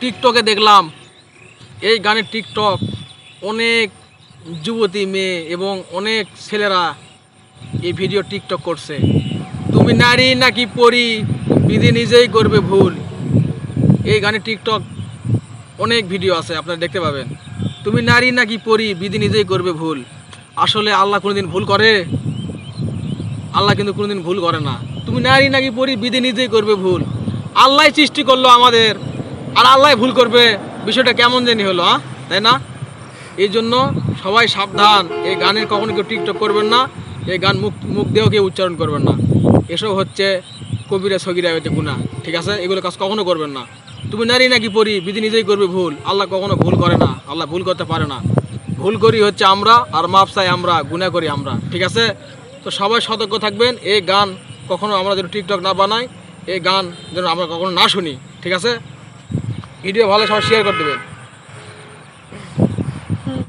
টিকটকে দেখলাম। এই গানের টিকটক অনেক যুবতী মেয়ে এবং অনেক ছেলেরা এই ভিডিও টিকটক করছে। তুমি নারী নাকি পরি বিধি নিজেই করবে ভুল। এই গানের টিকটক অনেক ভিডিও আছে, আপনারা দেখতে পাবেন। তুমি নারী নাকি পরি, বিধি নিজেই করবে ভুল। আসলে আল্লাহ কোনোদিন ভুল করে? আল্লাহ কিন্তু কোনোদিন ভুল করে না। তুমি নারী নাকি পরি, বিধি নিজেই করবে ভুল। আল্লাহ সৃষ্টি করল আমাদের। আর আল্লাহ ভুল করবে, বিষয়টা কেমন জানি হলো হ্যাঁ তাই না? এই জন্য সবাই সাবধান, এই গানের কখনো কেউ টিকটক করবেন না, এই গান মুখ মুখ দিয়েও কেউ উচ্চারণ করবেন না। এসব হচ্ছে কবিরা সগিরা হচ্ছে গুণা ঠিক আছে? এগুলো কাজ কখনো করবেন না। তুমি নারী নাকি পড়ি বিধি নিজেই করবে ভুল। আল্লাহ কখনো ভুল করে না, আল্লাহ ভুল করতে পারে না। ভুল করি হচ্ছে আমরা, আর মাপ চাই আমরা গুণা করি আমরা, ঠিক আছে? তো সবাই সতর্ক থাকবেন, এই গান কখনো আমরা যেন টিকটক না বানাই, এই গান যেন আমরা কখনো না শুনি, ঠিক আছে? ভিডিও ভালো সবাই শেয়ার করে দেবেন।